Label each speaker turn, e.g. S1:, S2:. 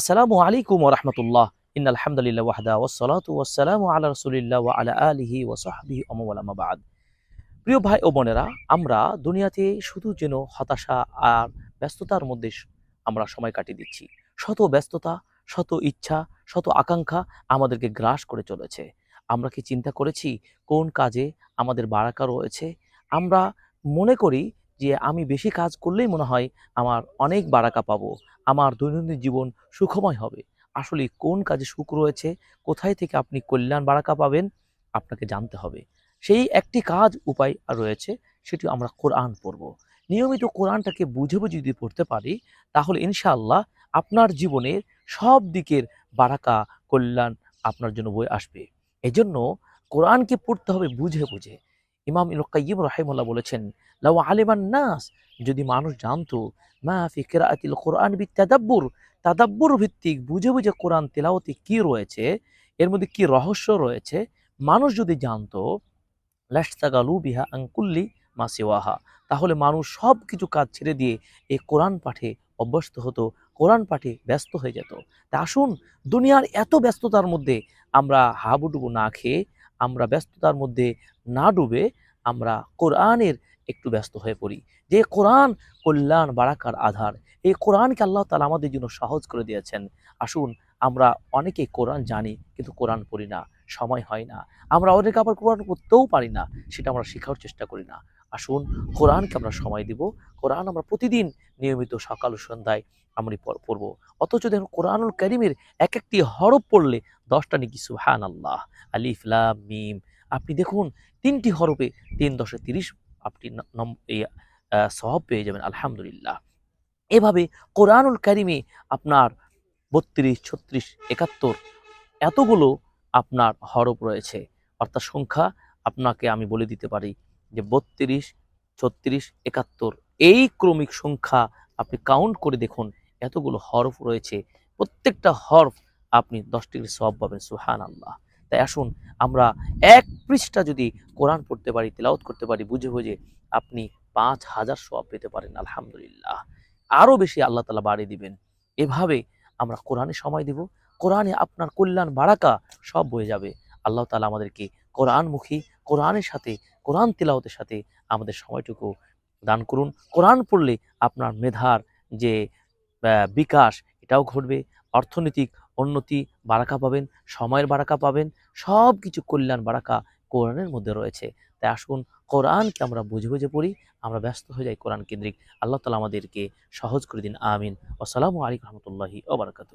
S1: আসসালামু আলাইকুম ওরহমতুল্লাহ। ইন আলহামদুলিল্লাহ ওয়াহদা ওয়াসসালাতু ওয়াসসালামু আলা রাসূলিল্লাহ আলা আলিহি ওয়া সাহবিহি ওয়া মা বাদ। প্রিয় ভাই ও বোনেরা, আমরা দুনিয়াতে শুধু যেন হতাশা আর ব্যস্ততার মধ্যে আমরা সময় কাটিয়ে দিচ্ছি। শত ব্যস্ততা, শত ইচ্ছা, শত আকাঙ্ক্ষা আমাদেরকে গ্রাস করে চলেছে। আমরা কি চিন্তা করেছি কোন কাজে আমাদের বারাকা রয়েছে? আমরা মনে করি যে আমি বেশি কাজ করলেই মনে হয় আমার অনেক বারাকা পাবো, আমার দৈনন্দিন জীবন সুখময় হবে। আসলে কোন কাজে সুখ রয়েছে, কোথায় থেকে আপনি কল্যাণ বারাকা পাবেন, আপনাকে জানতে হবে। সেই একটি কাজ উপায় রয়েছে, সেটি আমরা কোরআন পড়ব। নিয়মিত কোরআনটাকে বুঝে বুঝে যদি পড়তে পারি, তাহলে ইনশাআল্লাহ আপনার জীবনের সব দিকের বারাকা কল্যাণ আপনার জন্য বই আসবে। এজন্য কোরআনকে পড়তে হবে বুঝে বুঝে। ইমাম ইলকাইম রাহিমুল্লাহ বলেছেন, লাউ আলিমান নাস যদি মানুষ জানতো, মা ফি কিরাআতিল কোরআন বিতাদাব্বুর তাদাব্বুর তাদাব্বুর ভিত্তিক বুঝে বুঝে কোরআন তেলাওয়াতে কি রয়েছে, এর মধ্যে কি রহস্য রয়েছে, মানুষ যদি জানতো, লাশতাগালু বিহা আঙ্কুল্লি মাসিওয়াহা তাহলে মানুষ সব কিছু কাজ ছেড়ে দিয়ে এই কোরআন পাঠে অভ্যস্ত হতো, কোরআন পাঠে ব্যস্ত হয়ে যেত। তা আসুন, দুনিয়ার এত ব্যস্ততার মধ্যে আমরা হাবুডুবু না খেয়ে আমরা ব্যস্ততার মধ্যে না ডুবে আমরা কোরআনের একটু ব্যস্ত হয়ে পড়ি। যে কোরআন কল্যাণ বারাকার আধার, এই কোরআনকে আল্লাহ তালা আমাদের জন্য সহজ করে দিয়েছেন। আসুন আমরা অনেকে কোরআন জানি কিন্তু কোরআন পড়ি না, সময় হয় না। আমরা অনেকে আবার কোরআন পড়তেও পারি না, সেটা আমরা শেখার চেষ্টা করি না। আসুন কোরআনকে আমরা সময় দিব, কোরআন আমরা প্রতিদিন নিয়মিত সকাল ও সন্ধ্যায় আমরা পড়- পড়ব। অথচ দেখুন কোরআনুল করিমের এক একটি হরফ পড়লে দশটা নাকি সুহান আল্লাহ আলিফ, লাম, মিম। আপনি দেখুন তিনটি হরফে তিন দশে তিরিশ আপনি সওয়াব পেয়ে যাবেন, আলহামদুলিল্লাহ। এভাবে কোরআনুল কারিমে আপনার বত্রিশ, ছত্রিশ, একাত্তর এতগুলো আপনার হরফ রয়েছে। অর্থাৎ সংখ্যা আপনাকে আমি বলে দিতে পারি যে বত্রিশ ছত্রিশ, একাত্তর। এই ক্রমিক সংখ্যা আপনি কাউন্ট করে দেখুন, এতগুলো হরফ রয়েছে। প্রত্যেকটা হরফ আপনি দশ ডিগ্রি সব পাবেন সুহান আল্লাহ তাই আসুন, আমরা এক পৃষ্ঠা যদি কোরআন পড়তে পারি তেলাওত করতে পারি, বুঝে বুঝে আপনি পাঁচ হাজার সব পেতে পারেন, আলহামদুলিল্লাহ। আরও বেশি আল্লাহ তালা বাড়িয়ে দিবেন। এভাবে আমরা কোরআনে সময় দিব, কোরআনে আপনার কল্যাণ বাড়াকা সব বয়ে যাবে। আল্লাহ তালা আমাদেরকে কোরআনমুখী, কোরআনের সাথে কোরআন তেলাওতের সাথে আমাদের সময়টুকু দান করুন। কোরআন পড়লে আপনার মেধার যে বিকাশ, এটাও ঘটবে। অর্থনৈতিক উন্নতি বারাকা পাবেন, সময়ের বারাকা পাবেন সব কিছু কল্যাণ বারাকা কোরআনের মধ্যে রয়েছে। তাই আসুন কোরআনকে আমরা বুঝে বুঝে পড়ি, আমরা ব্যস্ত হয়ে যাই কোরআন কেন্দ্রিক। আল্লাহ তালা আমাদেরকে সহজ করে দিন, আমিন। আসসালামু আলাইকুম রহমতুল্লাহি ওবরাকাতু